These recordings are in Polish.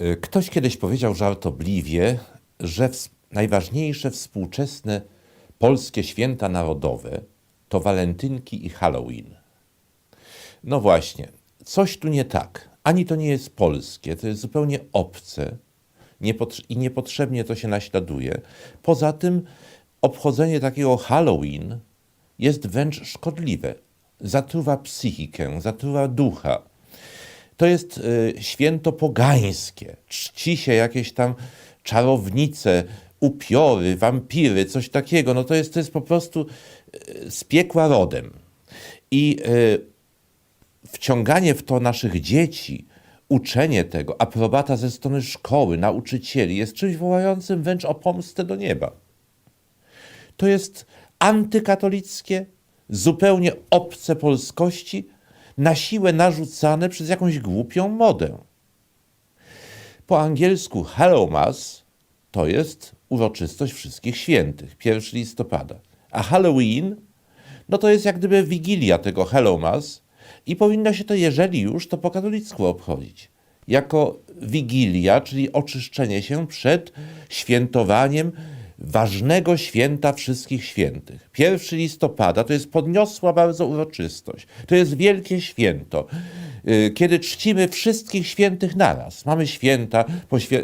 Y, Ktoś kiedyś powiedział żartobliwie, że najważniejsze współczesne polskie święta narodowe to walentynki i Halloween. No właśnie, coś tu nie tak. Ani to nie jest polskie, to jest zupełnie obce i niepotrzebnie to się naśladuje. Poza tym obchodzenie takiego Halloween jest wręcz szkodliwe. Zatruwa psychikę, zatruwa ducha. To jest y, święto pogańskie. Czci się jakieś tam czarownice, upiory, wampiry, coś takiego. No to jest, to jest po prostu y, z piekła rodem. I y, wciąganie w to naszych dzieci, uczenie tego, aprobata ze strony szkoły, nauczycieli jest czymś wołającym wręcz o pomstę do nieba. To jest antykatolickie, zupełnie obce polskości, na siłę narzucane przez jakąś głupią modę. Po angielsku Hallowmas to jest uroczystość wszystkich świętych, 1 listopada. A Halloween, no to jest jak gdyby wigilia tego Hallowmas i powinno się to, jeżeli już, to po katolicku obchodzić. Jako wigilia, czyli oczyszczenie się przed świętowaniem ważnego święta wszystkich świętych. 1 listopada to jest podniosła bardzo uroczystość. To jest wielkie święto, y, kiedy czcimy wszystkich świętych naraz. Mamy święta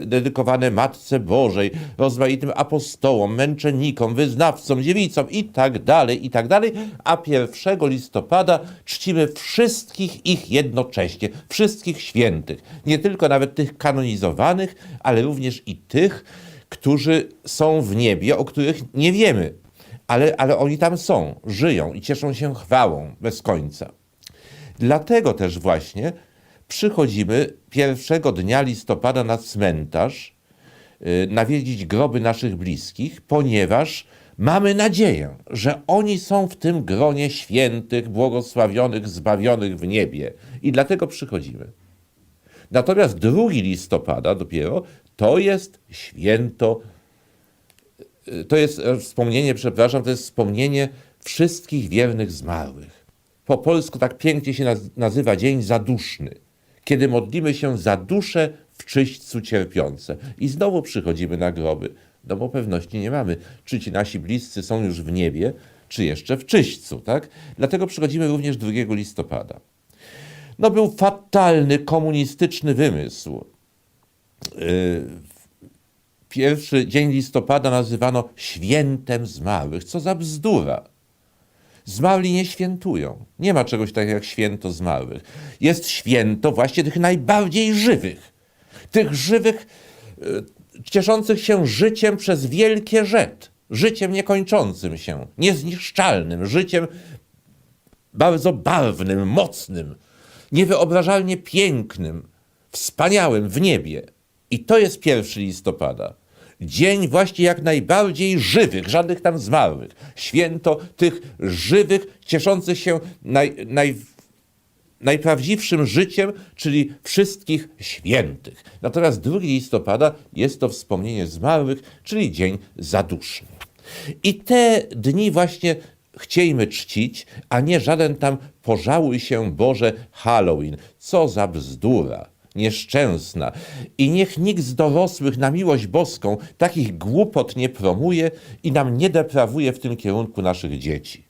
dedykowane Matce Bożej, rozmaitym apostołom, męczennikom, wyznawcom, dziewicom i tak dalej, i tak dalej, a 1 listopada czcimy wszystkich ich jednocześnie, wszystkich świętych. Nie tylko nawet tych kanonizowanych, ale również i tych, którzy są w niebie, o których nie wiemy, ale, ale oni tam są, żyją i cieszą się chwałą bez końca. Dlatego też właśnie przychodzimy pierwszego dnia listopada na cmentarz, y, nawiedzić groby naszych bliskich, ponieważ mamy nadzieję, że oni są w tym gronie świętych, błogosławionych, zbawionych w niebie. I dlatego przychodzimy. Natomiast 2 listopada dopiero to jest święto, y, to jest e, wspomnienie, przepraszam, to jest wspomnienie wszystkich wiernych zmarłych. Po polsku tak pięknie się naz- nazywa Dzień Zaduszny, kiedy modlimy się za dusze w czyśćcu cierpiące. I znowu przychodzimy na groby, no bo pewności nie mamy, czy ci nasi bliscy są już w niebie, czy jeszcze w czyśćcu, tak? Dlatego przychodzimy również 2 listopada. No był fatalny komunistyczny wymysł. Yy, Pierwszy dzień listopada nazywano świętem zmarłych. Co za bzdura. Zmarli nie świętują. Nie ma czegoś takiego jak święto zmarłych. Jest święto właśnie tych najbardziej żywych. Tych żywych, yy, cieszących się życiem przez wielkie rzet. Życiem niekończącym się, niezniszczalnym, życiem bardzo barwnym, mocnym, niewyobrażalnie pięknym, wspaniałym w niebie. I to jest 1 listopada. Dzień właśnie jak najbardziej żywych, żadnych tam zmarłych. Święto tych żywych, cieszących się naj, naj, najprawdziwszym życiem, czyli wszystkich świętych. Natomiast 2 listopada jest to wspomnienie zmarłych, czyli dzień zaduszny. I te dni właśnie chciejmy czcić, a nie żaden tam pożałuj się Boże Halloween. Co za bzdura nieszczęsna. I niech nikt z dorosłych na miłość boską takich głupot nie promuje i nam nie deprawuje w tym kierunku naszych dzieci.